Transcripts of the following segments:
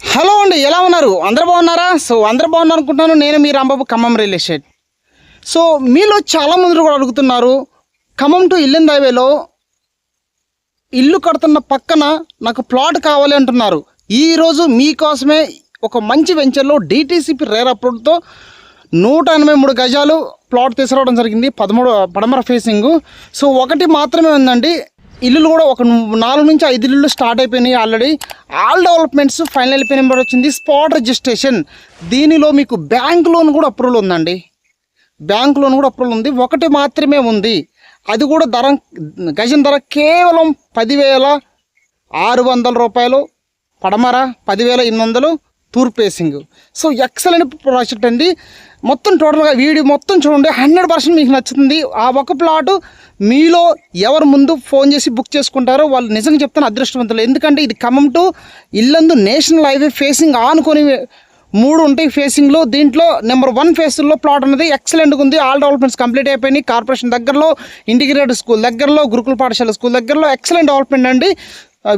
Hello అండి ఎలా ఉన్నారు? అందరు బాగున్నారా? సో అందరు బాగున్నారు అనుకుంటున్నాను నేను మీ Rambabu Khammam real estate. So మీలో చాలామంది కూడా అడుగుతున్నారు ఖమ్మం టు ఇల్లెన్ హైవేలో ఇల్లు కడుతున్న పక్కన నాకు ప్లాట్ కావాలి అంటున్నారు. ఈరోజు మీకోసమే ఒక మంచి వెంచర్లో డిటీసీపీ రేర్ అప్రూవ్తో నూట ఎనభై మూడు గజాలు ప్లాట్ తీసుకురావడం జరిగింది. పదమూడు పడమర ఫేసింగ్. సో ఒకటి మాత్రమే ఉందండి. ఇల్లులు కూడా ఒక నాలుగు నుంచి ఐదు ఇల్లులు స్టార్ట్ అయిపోయినాయి ఆల్రెడీ. ఆల్ డెవలప్మెంట్స్ ఫైనల్ అయిపోయిన నెంబర్ వచ్చింది. Spot registration. దీనిలో మీకు బ్యాంక్ లోన్ కూడా అప్రూవల్ ఉందండి. బ్యాంక్ లోన్ కూడా అప్రూవల్ ఉంది. ఒకటి మాత్రమే ఉంది. అది కూడా ధర గజం ధర కేవలం పదివేల ఆరు వందల రూపాయలు. పడమర పదివేల ఎనిమిది వందలు. తూర్పు ఫేసింగ్ సో ఎక్సలెంట్ ప్రాజెక్ట్ అండి. మొత్తం టోటల్గా వీడియో మొత్తం చూడండి. హండ్రెడ్ పర్సెంట్ మీకు నచ్చుతుంది. ఆ ఒక ప్లాట్ మీలో ఎవరు ముందు ఫోన్ చేసి బుక్ చేసుకుంటారో వాళ్ళు నిజంగా చెప్తాను అదృష్టవంతులు. ఎందుకంటే ఇది Khammam to Yellandu national highway facing ఆనుకొని మూడు ఉంటాయి ఫేసింగ్లో దీంట్లో నెంబర్ వన్ ఫేస్లో ప్లాట్ అనేది ఎక్సలెంట్గా ఉంది. ఆల్ డెవలప్మెంట్స్ కంప్లీట్ అయిపోయినాయి. కార్పొరేషన్ దగ్గరలో ఇంటిగ్రేటెడ్ స్కూల్ దగ్గరలో గురుకుల పాఠశాల స్కూల్ దగ్గరలో. ఎక్సలెంట్ డెవలప్మెంట్ అండి.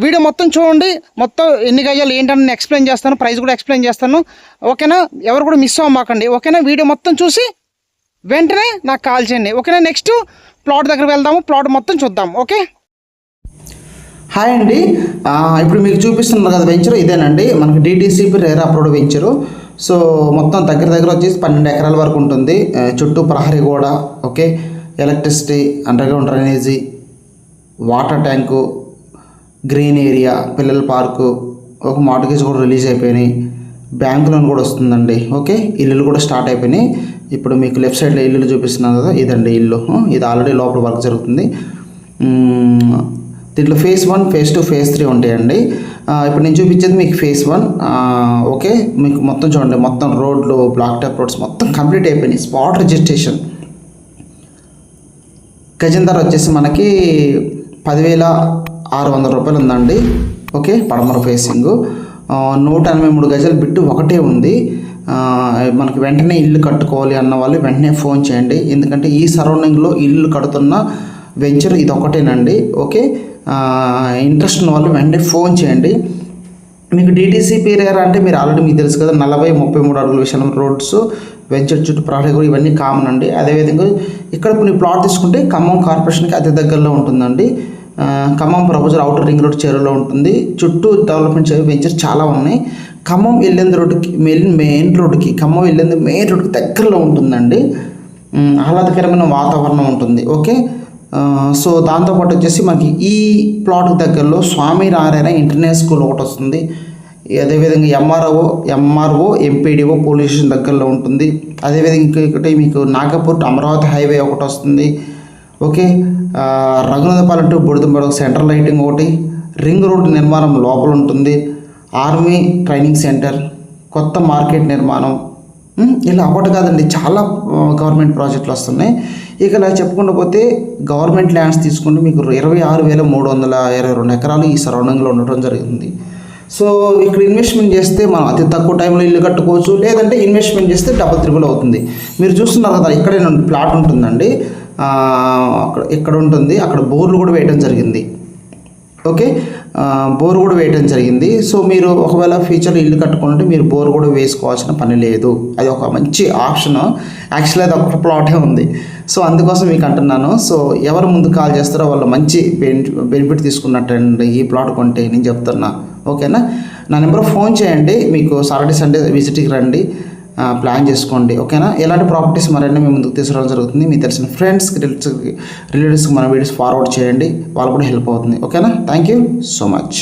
వీడియో మొత్తం చూడండి. మొత్తం ఎన్ని గజాలు ఏంటని నేను ఎక్స్ప్లెయిన్ చేస్తాను. ప్రైస్ కూడా ఎక్స్ప్లెయిన్ చేస్తాను. ఓకేనా? ఎవరు కూడా మిస్ అవ్వమాకండి. ఓకేనా? వీడియో మొత్తం చూసి వెంటనే నాకు కాల్ చేయండి. ఓకేనా? నెక్స్ట్ ప్లాట్ దగ్గర వెళ్దాము. ప్లాట్ మొత్తం చూద్దాం. ఓకే? హాయ్ అండి. ఇప్పుడు మీకు చూపిస్తున్నారు కదా వెంచర్ ఇదేనండి. మనకి DTCP RERA approved venture so మొత్తం దగ్గర దగ్గర వచ్చేసి పన్నెండు ఎకరాల వరకు ఉంటుంది. చుట్టూ ప్రహరీ గోడ okay? Electricity underground drainage water tank green area పిల్లల పార్కు ఒక మార్టిగేజ్ కూడా రిలీజ్ అయిపోయినాయి. బ్యాంక్ లోన్ కూడా వస్తుందండి ఓకే? ఇల్లులు కూడా స్టార్ట్ అయిపోయినాయి. ఇప్పుడు మీకు లెఫ్ట్ సైడ్లో ఇల్లులు చూపిస్తున్నాను కదా ఇదండి ఇల్లు. ఇది ఆల్రెడీ లోపల వర్క్ జరుగుతుంది. దీంట్లో phase one phase two phase three ఉంటాయండి. ఇప్పుడు నేను చూపించేది మీకు ఫేస్ వన్ ఓకే? మీకు మొత్తం చూడండి మొత్తం రోడ్లు బ్లాక్ టాప్ రోడ్స్ మొత్తం కంప్లీట్ అయిపోయినాయి. Spot registration. గజం ధర వచ్చేసి మనకి పదివేల ఆరు వందల రూపాయలు ఉందండి. ఓకే పడమర ఫేసింగ్ నూట ఎనభై మూడు గజాల బిట్టు ఒకటే ఉంది. మనకు మనకి వెంటనే ఇల్లు కట్టుకోవాలి అన్న వాళ్ళు వెంటనే ఫోన్ చేయండి. ఎందుకంటే ఈ సరౌండింగ్లో ఇల్లు కడుతున్న వెంచర్ ఇది ఒకటేనండి. ఓకే ఇంట్రెస్ట్ ఉన్న వాళ్ళు వెంటనే ఫోన్ చేయండి. మీకు డీటీసీ పీరియర్ అంటే మీరు ఆల్రెడీ మీకు తెలుసు కదా నలభై ముప్పై మూడు అడుగుల విషయం రోడ్స్ వెంచర్ చుట్టూ ప్రాడక్ట్ కూడా ఇవన్నీ కామన్ అండి. అదేవిధంగా ఇక్కడ కొన్ని ప్లాట్ తీసుకుంటే ఖమ్మం కార్పొరేషన్కి అతి దగ్గరలో ఉంటుందండి. Khammam proposed outer ring road చెరువులో ఉంటుంది. చుట్టూ డెవలప్మెంట్ చేయ చాలా ఉన్నాయి. ఖమ్మం వెళ్ళేందు రోడ్డుకి మెయిన్ మెయిన్ రోడ్డుకి ఖమ్మం వెళ్ళేందు మెయిన్ రోడ్డుకి దగ్గరలో ఉంటుందండి. ఆహ్లాదకరమైన వాతావరణం ఉంటుంది. ఓకే? సో దాంతోపాటు వచ్చేసి మనకి ఈ ప్లాట్ దగ్గరలో స్వామి నారాయణ ఇంటర్నేషనల్ స్కూల్ ఒకటి వస్తుంది. అదేవిధంగా MRO MRO MPDO police station దగ్గరలో ఉంటుంది. అదేవిధంగా ఇంకొకటి మీకు నాగపూర్ అమరావతి హైవే ఒకటి వస్తుంది. ఓకే ఆ, రఘునాథపాలెం టు సెంటర్ లైటింగ్ ఒకటి రింగ్ రోడ్డు నిర్మాణం లోపల ఉంటుంది ఆర్మీ ట్రైనింగ్ సెంటర్ కొత్త మార్కెట్ నిర్మాణం. ఇలా ఒకటి కాదండి చాలా గవర్నమెంట్ ప్రాజెక్టులు వస్తున్నాయి. ఇక ఇలా చెప్పుకుండా పోతే గవర్నమెంట్ ల్యాండ్స్ తీసుకుంటే మీకు ఇరవై ఆరు వేల మూడు వందల ఇరవై రెండు ఎకరాలు ఈ సరౌండింగ్లో ఉండటం జరిగింది. సో ఇక్కడ ఇన్వెస్ట్మెంట్ చేస్తే మనం అతి తక్కువ టైంలో ఇల్లు కట్టుకోవచ్చు లేదంటే ఇన్వెస్ట్మెంట్ చేస్తే డబల్ త్రిబుల్ అవుతుంది. మీరు చూస్తున్నారు కదా ఇక్కడే ప్లాట్ ఉంటుందండి. ఇక్కడ ఉంటుంది. అక్కడ బోర్లు కూడా వేయడం జరిగింది. ఓకే? బోర్ కూడా వేయడం జరిగింది. సో మీరు ఒకవేళ ఫ్యూచర్లో ఇల్లు కట్టుకుంటే మీరు బోర్ కూడా వేసుకోవాల్సిన పని లేదు. అది ఒక మంచి ఆప్షన్. యాక్చువల్లీ అది ఒక ప్లాటే ఉంది. సో అందుకోసం మీకు అంటున్నాను. సో ఎవరు ముందు కాల్ చేస్తారో వాళ్ళు మంచి బెనిఫిట్ తీసుకున్నట్టండి. ఈ ప్లాట్ కొంటే నేను చెప్తున్నా. ఓకేనా? నా నెంబర్ ఫోన్ చేయండి. మీకు సాటర్డే సండే విజిట్కి రండి. ప్లాన్ చేసుకోండి ఓకేనా ఎలాంటి ప్రాపర్టీస్ మరైనా మేము ముందుకు తీసుకురావడం జరుగుతుంది. మీకు తెలిసిన ఫ్రెండ్స్కి రిలేటివ్స్కి రిలేటివ్స్కి మన వీడియోస్ ఫార్వర్డ్ చేయండి. వాళ్ళు కూడా హెల్ప్ అవుతుంది ఓకేనా థ్యాంక్ యూ సో మచ్